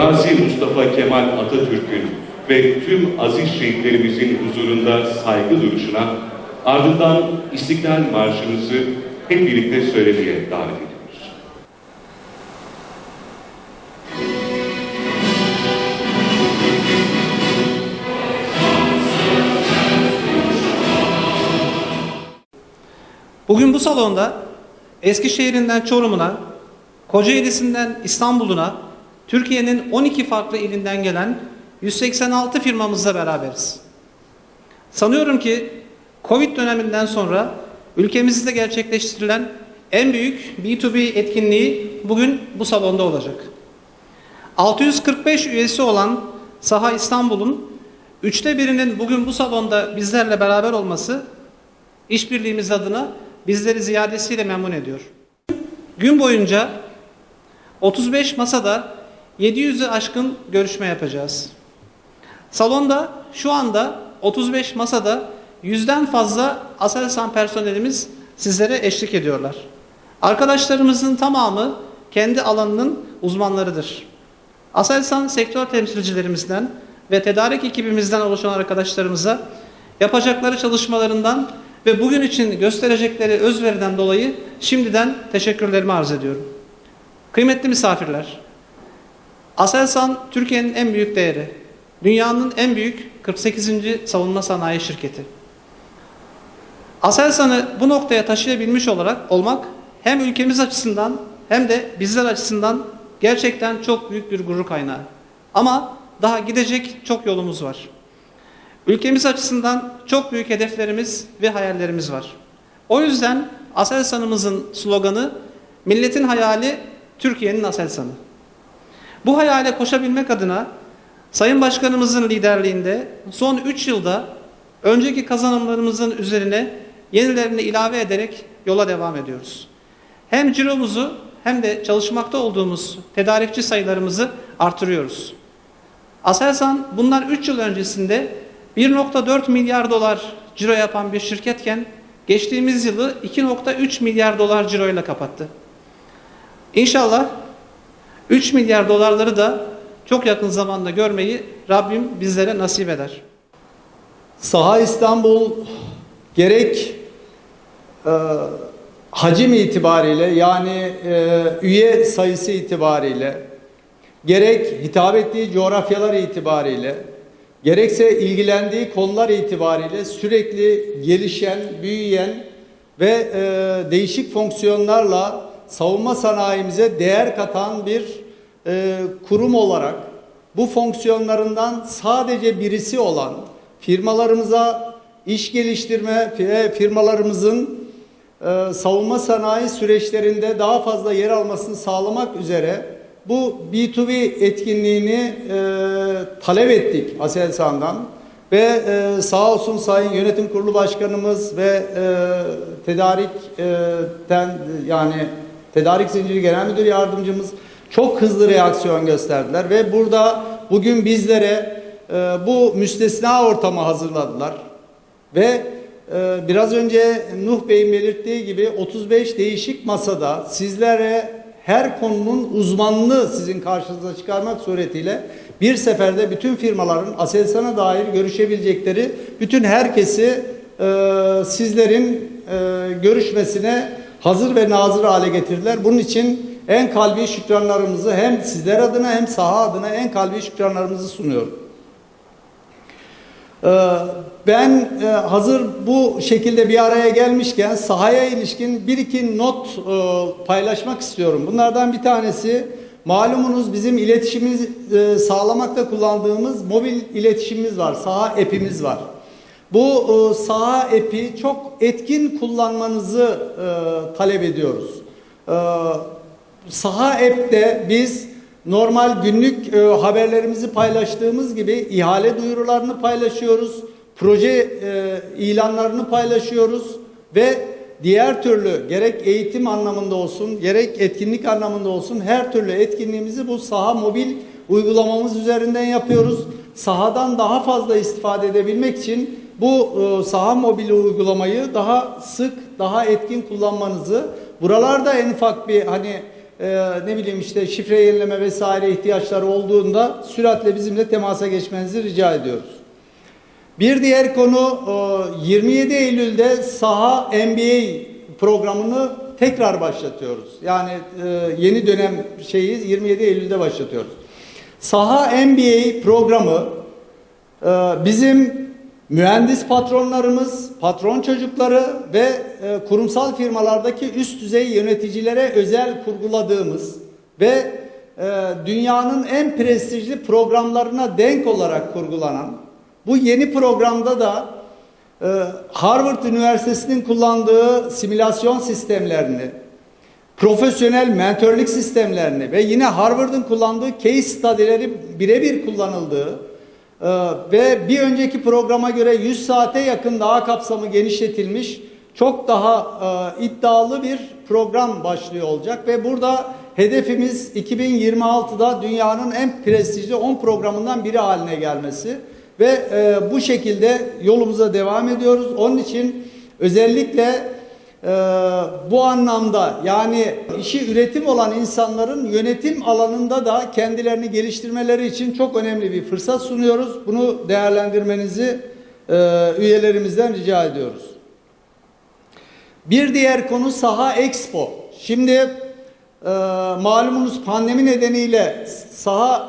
Gazi Mustafa Kemal Atatürk'ün ve tüm aziz şehitlerimizin huzurunda saygı duruşuna ardından İstiklal Marşımızı hep birlikte söylemeye davet ediyoruz. Bugün bu salonda Eskişehir'inden Çorum'una, Kocaeli'sinden İstanbul'una, Türkiye'nin 12 farklı ilinden gelen 186 firmamızla beraberiz. Sanıyorum ki Covid döneminden sonra ülkemizde gerçekleştirilen en büyük B2B etkinliği bugün bu salonda olacak. 645 üyesi olan Saha İstanbul'un üçte birinin bugün bu salonda bizlerle beraber olması işbirliğimiz adına bizleri ziyadesiyle memnun ediyor. Gün boyunca 35 masada 700'ü aşkın görüşme yapacağız. Salonda şu anda 35 masada yüzden fazla Aselsan personelimiz sizlere eşlik ediyorlar. Arkadaşlarımızın tamamı kendi alanının uzmanlarıdır. Aselsan sektör temsilcilerimizden ve tedarik ekibimizden oluşan arkadaşlarımıza yapacakları çalışmalarından ve bugün için gösterecekleri özveriden dolayı şimdiden teşekkürlerimi arz ediyorum. Kıymetli misafirler, Aselsan Türkiye'nin en büyük değeri, dünyanın en büyük 48. savunma sanayi şirketi. Aselsan'ı bu noktaya taşıyabilmiş olarak olmak hem ülkemiz açısından hem de bizler açısından gerçekten çok büyük bir gurur kaynağı. Ama daha gidecek çok yolumuz var. Ülkemiz açısından çok büyük hedeflerimiz ve hayallerimiz var. O yüzden Aselsan'ımızın sloganı milletin hayali Türkiye'nin Aselsan'ı. Bu hayale koşabilmek adına Sayın Başkanımızın liderliğinde son 3 yılda önceki kazanımlarımızın üzerine yenilerini ilave ederek yola devam ediyoruz. Hem ciromuzu hem de çalışmakta olduğumuz tedarikçi sayılarımızı artırıyoruz. Aselsan bundan 3 yıl öncesinde 1.4 milyar dolar ciro yapan bir şirketken geçtiğimiz yılı 2.3 milyar dolar ciroyla kapattı. İnşallah 3 milyar dolarları da çok yakın zamanda görmeyi Rabbim bizlere nasip eder. Saha İstanbul gerek e, hacim itibariyle yani e, üye sayısı itibariyle gerek hitap ettiği coğrafyalar itibariyle gerekse ilgilendiği konular itibariyle sürekli gelişen, büyüyen ve e, değişik fonksiyonlarla savunma sanayimize değer katan bir e, kurum olarak bu fonksiyonlarından sadece birisi olan firmalarımıza iş geliştirme ve firmalarımızın e, savunma sanayi süreçlerinde daha fazla yer almasını sağlamak üzere bu B2B etkinliğini e, talep ettik Aselsan'dan ve e, sağ olsun Sayın Yönetim Kurulu Başkanımız ve e, tedarikten yani Tedarik Zinciri Genel Müdür Yardımcımız çok hızlı reaksiyon gösterdiler ve burada bugün bizlere e, bu müstesna ortamı hazırladılar ve e, biraz önce Nuh Bey'in belirttiği gibi 35 değişik masada sizlere her konunun uzmanını sizin karşınıza çıkarmak suretiyle bir seferde bütün firmaların Aselsan'a dair görüşebilecekleri bütün herkesi e, sizlerin e, görüşmesine hazır ve nazır hale getirdiler. Bunun için en kalbi şükranlarımızı hem sizler adına hem saha adına en kalbi şükranlarımızı sunuyorum. Ee, Ben e, hazır bu şekilde bir araya gelmişken sahaya ilişkin bir iki not e, paylaşmak istiyorum. Bunlardan bir tanesi malumunuz bizim iletişimimizi e, sağlamakta kullandığımız mobil iletişimimiz var. Saha app'imiz var. Bu saha app'i çok etkin kullanmanızı talep ediyoruz. Saha app'te biz normal günlük e, haberlerimizi paylaştığımız gibi ihale duyurularını paylaşıyoruz. Proje e, ilanlarını paylaşıyoruz ve diğer türlü gerek eğitim anlamında olsun, gerek etkinlik anlamında olsun her türlü etkinliğimizi bu saha mobil uygulamamız üzerinden yapıyoruz. Sahadan daha fazla istifade edebilmek için bu e, saha mobil uygulamayı daha sık, daha etkin kullanmanızı, buralarda en ufak bir hani e, ne bileyim işte şifre yenileme vesaire ihtiyaçları olduğunda süratle bizimle temasa geçmenizi rica ediyoruz. Bir diğer konu e, 27 Eylül'de saha MBA programını tekrar başlatıyoruz. Yani e, yeni dönem şeyi 27 Eylül'de başlatıyoruz. Saha MBA programı e, bizim mühendis patronlarımız, patron çocukları ve e, kurumsal firmalardaki üst düzey yöneticilere özel kurguladığımız ve e, dünyanın en prestijli programlarına denk olarak kurgulanan bu yeni programda da e, Harvard Üniversitesi'nin kullandığı simülasyon sistemlerini, profesyonel mentörlük sistemlerini ve yine Harvard'ın kullandığı case study'leri birebir kullanıldığı e, ve bir önceki programa göre 100 saate yakın daha kapsamı genişletilmiş çok daha e, iddialı bir program başlıyor olacak ve burada hedefimiz 2026'da dünyanın en prestijli 10 programından biri haline gelmesi ve e, bu şekilde yolumuza devam ediyoruz. Onun için özellikle ee, bu anlamda yani işi üretim olan insanların yönetim alanında da kendilerini geliştirmeleri için çok önemli bir fırsat sunuyoruz. Bunu değerlendirmenizi e, üyelerimizden rica ediyoruz. Bir diğer konu saha expo. Şimdi e, malumunuz pandemi nedeniyle saha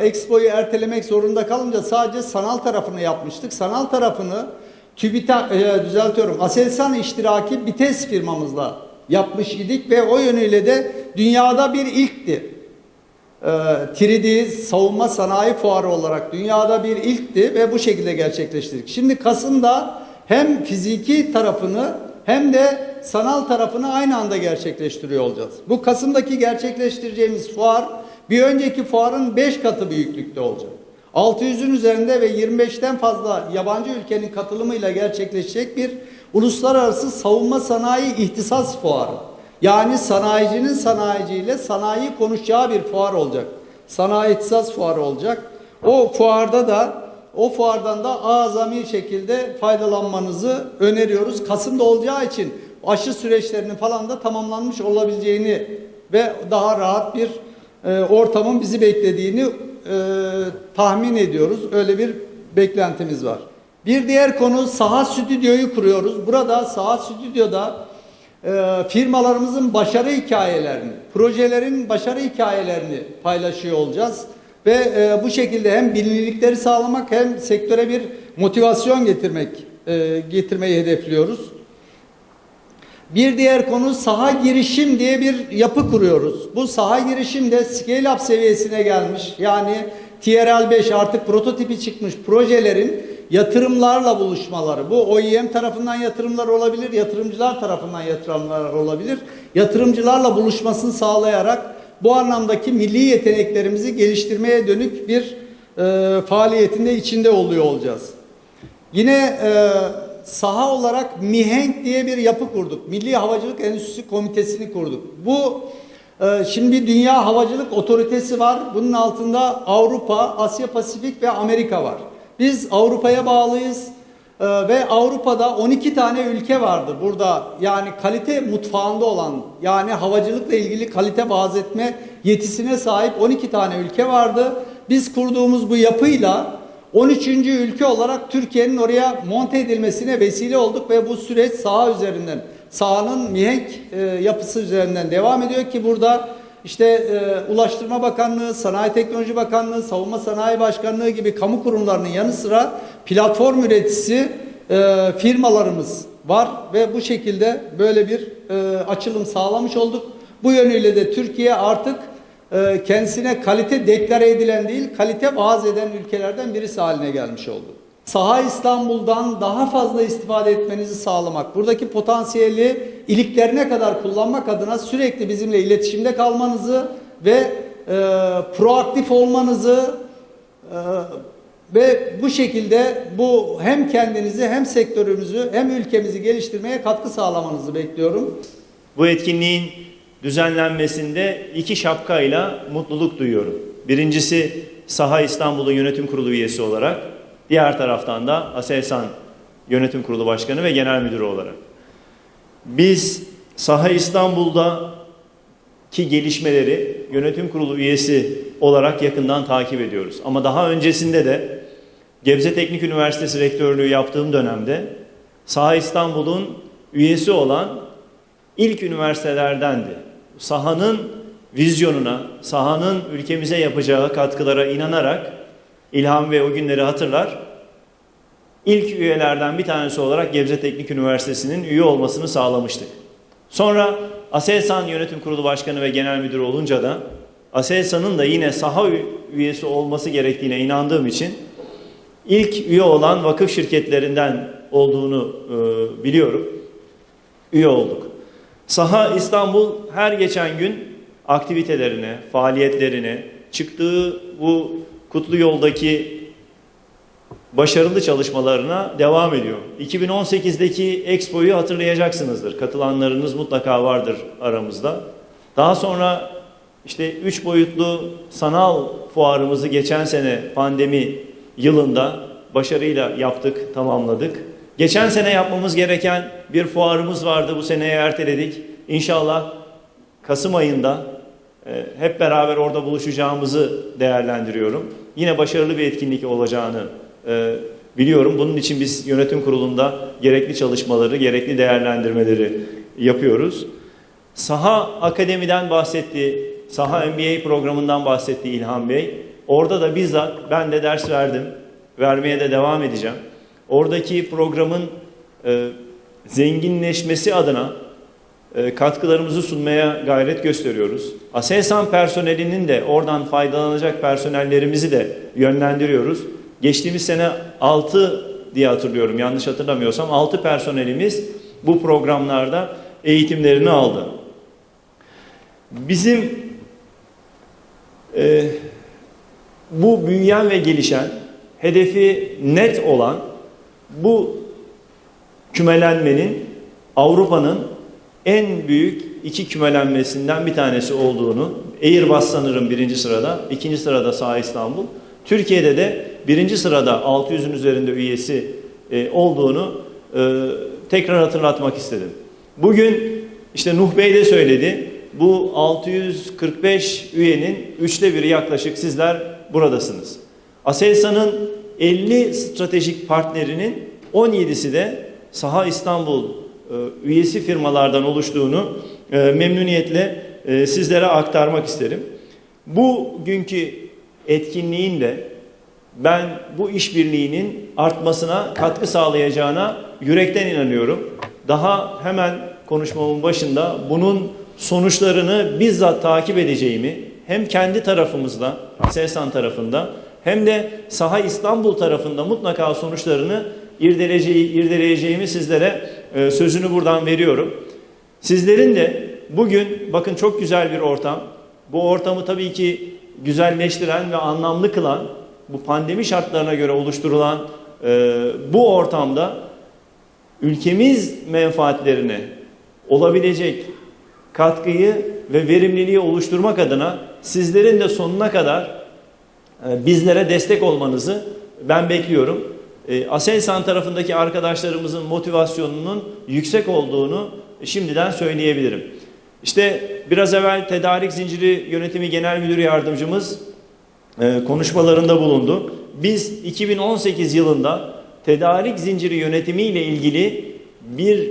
e, expo'yu ertelemek zorunda kalınca sadece sanal tarafını yapmıştık. Sanal tarafını TÜBİTAK, e, düzeltiyorum, Aselsan iştiraki BİTES firmamızla yapmış idik ve o yönüyle de dünyada bir ilkti. E, 3D savunma sanayi fuarı olarak dünyada bir ilkti ve bu şekilde gerçekleştirdik. Şimdi Kasım'da hem fiziki tarafını hem de sanal tarafını aynı anda gerçekleştiriyor olacağız. Bu Kasım'daki gerçekleştireceğimiz fuar bir önceki fuarın 5 katı büyüklükte olacak. 600'ün üzerinde ve 25'ten fazla yabancı ülkenin katılımıyla gerçekleşecek bir uluslararası savunma sanayi ihtisas fuarı. Yani sanayicinin sanayiciyle sanayi konuşacağı bir fuar olacak. Sanayi ihtisas fuarı olacak. O fuarda da o fuardan da azami şekilde faydalanmanızı öneriyoruz. Kasım'da olacağı için aşı süreçlerinin falan da tamamlanmış olabileceğini ve daha rahat bir e, ortamın bizi beklediğini tahmin ediyoruz. Öyle bir beklentimiz var. Bir diğer konu saha stüdyoyu kuruyoruz. Burada saha stüdyoda e, firmalarımızın başarı hikayelerini, projelerin başarı hikayelerini paylaşıyor olacağız. Ve e, bu şekilde hem bilinirlikleri sağlamak hem sektöre bir motivasyon getirmek e, getirmeyi hedefliyoruz. Bir diğer konu saha girişim diye bir yapı kuruyoruz. Bu saha girişim de scale up seviyesine gelmiş. Yani TRL 5 artık prototipi çıkmış projelerin yatırımlarla buluşmaları. Bu OEM tarafından yatırımlar olabilir, yatırımcılar tarafından yatırımlar olabilir. Yatırımcılarla buluşmasını sağlayarak bu anlamdaki milli yeteneklerimizi geliştirmeye dönük bir e, faaliyetinde içinde oluyor olacağız. Yine e, saha olarak MİHENK diye bir yapı kurduk. Milli Havacılık Endüstrisi Komitesi'ni kurduk. Bu e, şimdi Dünya Havacılık Otoritesi var. Bunun altında Avrupa, Asya Pasifik ve Amerika var. Biz Avrupa'ya bağlıyız. E, ve Avrupa'da 12 tane ülke vardı burada yani kalite mutfağında olan yani havacılıkla ilgili kalite vaaz etme yetisine sahip 12 tane ülke vardı. Biz kurduğumuz bu yapıyla 13. ülke olarak Türkiye'nin oraya monte edilmesine vesile olduk ve bu süreç saha üzerinden, sahanın mihenk e, yapısı üzerinden devam ediyor ki burada işte e, Ulaştırma Bakanlığı, Sanayi Teknoloji Bakanlığı, Savunma Sanayi Başkanlığı gibi kamu kurumlarının yanı sıra platform üreticisi e, firmalarımız var ve bu şekilde böyle bir e, açılım sağlamış olduk. Bu yönüyle de Türkiye artık e, kendisine kalite deklare edilen değil, kalite vaaz eden ülkelerden birisi haline gelmiş oldu. Saha İstanbul'dan daha fazla istifade etmenizi sağlamak, buradaki potansiyeli iliklerine kadar kullanmak adına sürekli bizimle iletişimde kalmanızı ve e, proaktif olmanızı e, ve bu şekilde bu hem kendinizi hem sektörümüzü hem ülkemizi geliştirmeye katkı sağlamanızı bekliyorum. Bu etkinliğin düzenlenmesinde iki şapkayla mutluluk duyuyorum. Birincisi Saha İstanbul'un yönetim kurulu üyesi olarak, diğer taraftan da Aselsan Yönetim Kurulu Başkanı ve Genel Müdürü olarak. Biz Saha İstanbul'da ki gelişmeleri yönetim kurulu üyesi olarak yakından takip ediyoruz. Ama daha öncesinde de Gebze Teknik Üniversitesi rektörlüğü yaptığım dönemde Saha İstanbul'un üyesi olan ilk üniversitelerdendi. Sahanın vizyonuna, sahanın ülkemize yapacağı katkılara inanarak İlham ve o günleri hatırlar. İlk üyelerden bir tanesi olarak Gebze Teknik Üniversitesi'nin üye olmasını sağlamıştık. Sonra ASELSAN Yönetim Kurulu Başkanı ve Genel Müdürü olunca da ASELSAN'ın da yine saha üyesi olması gerektiğine inandığım için ilk üye olan vakıf şirketlerinden olduğunu e, biliyorum. Üye olduk. Saha İstanbul her geçen gün aktivitelerine, faaliyetlerine, çıktığı bu kutlu yoldaki başarılı çalışmalarına devam ediyor. 2018'deki Expo'yu hatırlayacaksınızdır. Katılanlarınız mutlaka vardır aramızda. Daha sonra işte üç boyutlu sanal fuarımızı geçen sene pandemi yılında başarıyla yaptık, tamamladık. Geçen sene yapmamız gereken bir fuarımız vardı. Bu seneye erteledik. İnşallah Kasım ayında e, hep beraber orada buluşacağımızı değerlendiriyorum. Yine başarılı bir etkinlik olacağını e, biliyorum. Bunun için biz yönetim kurulunda gerekli çalışmaları, gerekli değerlendirmeleri yapıyoruz. Saha Akademi'den bahsetti, Saha MBA programından bahsetti İlhan Bey. Orada da bizzat ben de ders verdim, vermeye de devam edeceğim. Oradaki programın e, zenginleşmesi adına e, katkılarımızı sunmaya gayret gösteriyoruz. Aselsan personelinin de oradan faydalanacak personellerimizi de yönlendiriyoruz. Geçtiğimiz sene 6 diye hatırlıyorum yanlış hatırlamıyorsam 6 personelimiz bu programlarda eğitimlerini aldı. Bizim e, bu büyüyen ve gelişen, hedefi net olan bu kümelenmenin Avrupa'nın en büyük iki kümelenmesinden bir tanesi olduğunu, Airbus sanırım birinci sırada, ikinci sırada Sağ İstanbul, Türkiye'de de birinci sırada 600'ün üzerinde üyesi e, olduğunu e, tekrar hatırlatmak istedim. Bugün işte Nuh Bey de söyledi, bu 645 üyenin üçte biri yaklaşık sizler buradasınız. Aselsan'ın 50 stratejik partnerinin 17'si de Saha İstanbul e, üyesi firmalardan oluştuğunu e, memnuniyetle e, sizlere aktarmak isterim. Bugünkü etkinliğin de ben bu işbirliğinin artmasına katkı sağlayacağına yürekten inanıyorum. Daha hemen konuşmamın başında bunun sonuçlarını bizzat takip edeceğimi hem kendi tarafımızda, SESAN tarafında hem de Saha İstanbul tarafında mutlaka sonuçlarını irdeleyeceği, irdeleyeceğimi sizlere e, sözünü buradan veriyorum. Sizlerin de bugün bakın çok güzel bir ortam. Bu ortamı tabii ki güzelleştiren ve anlamlı kılan bu pandemi şartlarına göre oluşturulan e, bu ortamda ülkemiz menfaatlerine olabilecek katkıyı ve verimliliği oluşturmak adına sizlerin de sonuna kadar bizlere destek olmanızı ben bekliyorum. E, Aselsan tarafındaki arkadaşlarımızın motivasyonunun yüksek olduğunu şimdiden söyleyebilirim. İşte biraz evvel Tedarik Zinciri Yönetimi Genel Müdür Yardımcımız e, konuşmalarında bulundu. Biz 2018 yılında tedarik zinciri yönetimi ile ilgili bir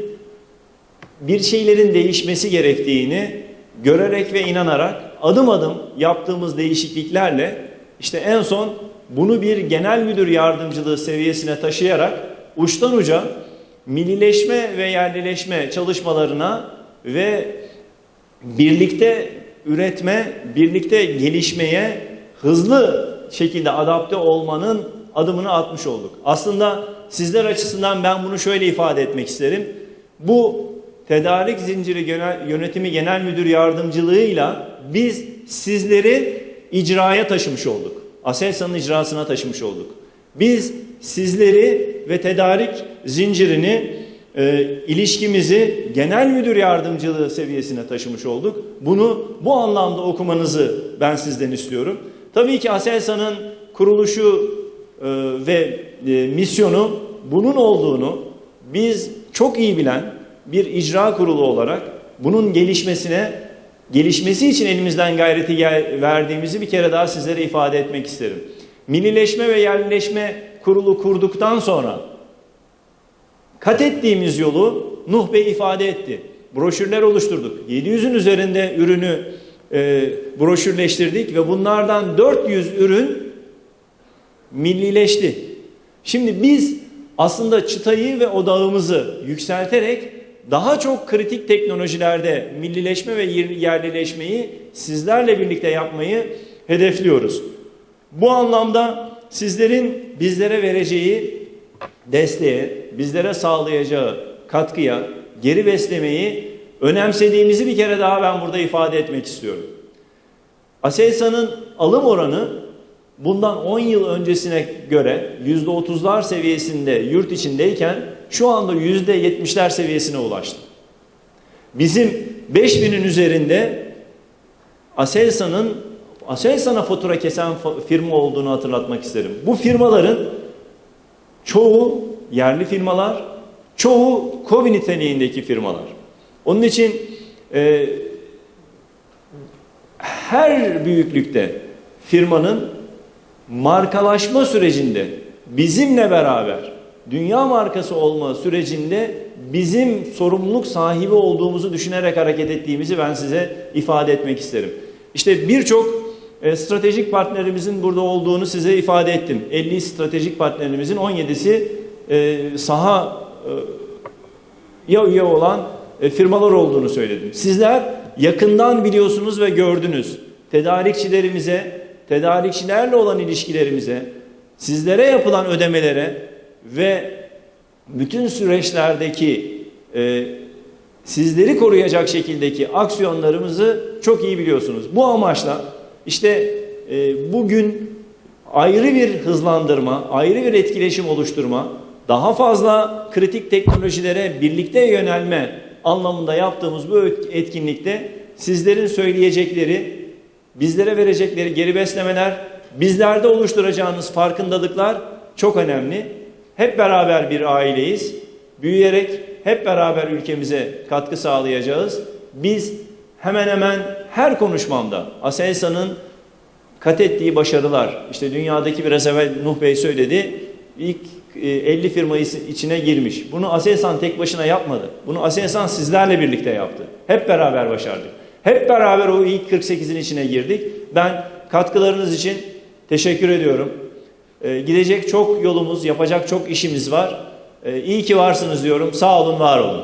bir şeylerin değişmesi gerektiğini görerek ve inanarak adım adım yaptığımız değişikliklerle işte en son bunu bir genel müdür yardımcılığı seviyesine taşıyarak uçtan uca millileşme ve yerlileşme çalışmalarına ve birlikte üretme, birlikte gelişmeye hızlı şekilde adapte olmanın adımını atmış olduk. Aslında sizler açısından ben bunu şöyle ifade etmek isterim. Bu tedarik zinciri yönetimi genel müdür yardımcılığıyla biz sizleri icraya taşımış olduk. Aselsan'ın icrasına taşımış olduk. Biz sizleri ve tedarik zincirini e, ilişkimizi genel müdür yardımcılığı seviyesine taşımış olduk. Bunu bu anlamda okumanızı ben sizden istiyorum. Tabii ki Aselsan'ın kuruluşu e, ve e, misyonu bunun olduğunu biz çok iyi bilen bir icra kurulu olarak bunun gelişmesine gelişmesi için elimizden gayreti verdiğimizi bir kere daha sizlere ifade etmek isterim. Millileşme ve yerlileşme kurulu kurduktan sonra kat ettiğimiz yolu Nuh Bey ifade etti. Broşürler oluşturduk. 700'ün üzerinde ürünü e, broşürleştirdik ve bunlardan 400 ürün millileşti. Şimdi biz aslında çıtayı ve odağımızı yükselterek daha çok kritik teknolojilerde millileşme ve yer- yerlileşmeyi sizlerle birlikte yapmayı hedefliyoruz. Bu anlamda sizlerin bizlere vereceği desteğe, bizlere sağlayacağı katkıya, geri beslemeyi önemsediğimizi bir kere daha ben burada ifade etmek istiyorum. Aselsan'ın alım oranı bundan 10 yıl öncesine göre %30'lar seviyesinde yurt içindeyken şu anda %70'ler seviyesine ulaştı. Bizim 5000'in üzerinde Aselsan'ın Aselsan'a fatura kesen firma olduğunu hatırlatmak isterim. Bu firmaların çoğu yerli firmalar, çoğu KOBİ niteliğindeki firmalar. Onun için e, her büyüklükte firmanın markalaşma sürecinde bizimle beraber dünya markası olma sürecinde bizim sorumluluk sahibi olduğumuzu düşünerek hareket ettiğimizi ben size ifade etmek isterim. İşte birçok e, stratejik partnerimizin burada olduğunu size ifade ettim. 50 stratejik partnerimizin 17'si e, saha e, ya üye olan e, firmalar olduğunu söyledim. Sizler yakından biliyorsunuz ve gördünüz. Tedarikçilerimize, tedarikçilerle olan ilişkilerimize, sizlere yapılan ödemelere ve bütün süreçlerdeki e, sizleri koruyacak şekildeki aksiyonlarımızı çok iyi biliyorsunuz. Bu amaçla işte e, bugün ayrı bir hızlandırma, ayrı bir etkileşim oluşturma, daha fazla kritik teknolojilere birlikte yönelme anlamında yaptığımız bu etkinlikte sizlerin söyleyecekleri, bizlere verecekleri geri beslemeler, bizlerde oluşturacağınız farkındalıklar çok önemli. Hep beraber bir aileyiz. Büyüyerek hep beraber ülkemize katkı sağlayacağız. Biz hemen hemen her konuşmamda Aselsan'ın kat ettiği başarılar, işte dünyadaki biraz evvel Nuh Bey söyledi, ilk e, 50 firma içine girmiş. Bunu Aselsan tek başına yapmadı. Bunu Aselsan sizlerle birlikte yaptı. Hep beraber başardık. Hep beraber o ilk 48'in içine girdik. Ben katkılarınız için teşekkür ediyorum. Ee, gidecek çok yolumuz, yapacak çok işimiz var. Ee, iyi ki varsınız diyorum. Sağ olun, var olun.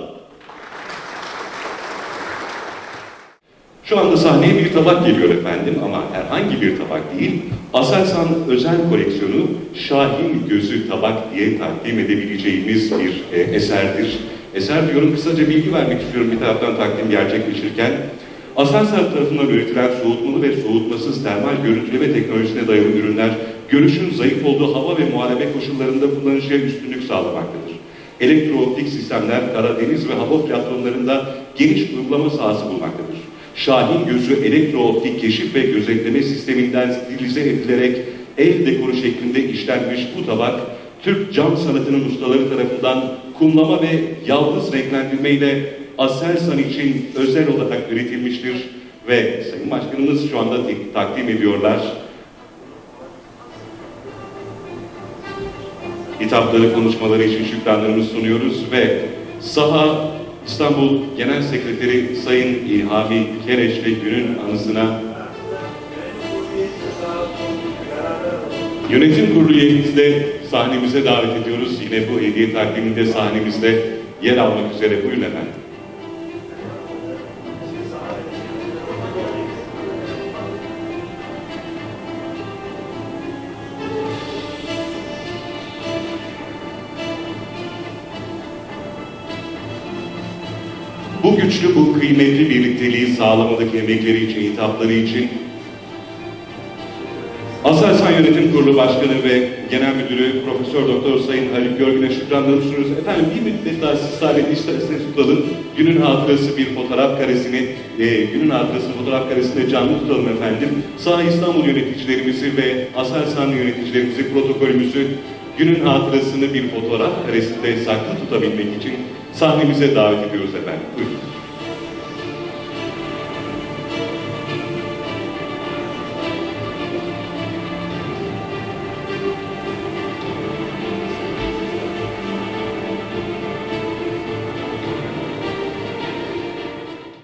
Şu anda sahneye bir tabak geliyor efendim ama herhangi bir tabak değil. Aselsan özel koleksiyonu Şahin Gözü Tabak diye takdim edebileceğimiz bir e, eserdir. Eser diyorum kısaca bilgi vermek istiyorum bir taraftan takdim gerçekleşirken. Aselsan tarafından üretilen soğutmalı ve soğutmasız termal görüntüleme teknolojisine dayalı ürünler görüşün zayıf olduğu hava ve muharebe koşullarında kullanıcıya üstünlük sağlamaktadır. Elektrooptik sistemler Karadeniz ve hava platformlarında geniş uygulama sahası bulmaktadır. Şahin gözü elektrooptik keşif ve gözetleme sisteminden stilize edilerek el dekoru şeklinde işlenmiş bu tabak, Türk cam sanatının ustaları tarafından kumlama ve yaldız renklendirme ile Aselsan için özel olarak üretilmiştir ve Sayın Başkanımız şu anda takdim ediyorlar. Hitapları, konuşmaları için şükranlarımızı sunuyoruz ve Saha İstanbul Genel Sekreteri Sayın İlhami Kereç ve günün anısına Yönetim Kurulu üyemizi de sahnemize davet ediyoruz. Yine bu hediye takdiminde sahnemizde yer almak üzere. Buyurun efendim. Sağlamadaki emekleri için, hitapları için Aselsan Yönetim Kurulu Başkanı ve Genel Müdürü Profesör Doktor Sayın Haluk Görgün'e şükranlarımı sunuyoruz. Efendim bir müddet daha siz sahnede isterseniz tutalım. Günün hatırası bir fotoğraf karesini, e, günün hatırası fotoğraf karesinde canlı tutalım efendim. Sağ İstanbul yöneticilerimizi ve Aselsan yöneticilerimizi, protokolümüzü günün hatırasını bir fotoğraf karesinde saklı tutabilmek için sahnemize davet ediyoruz efendim. Buyurun.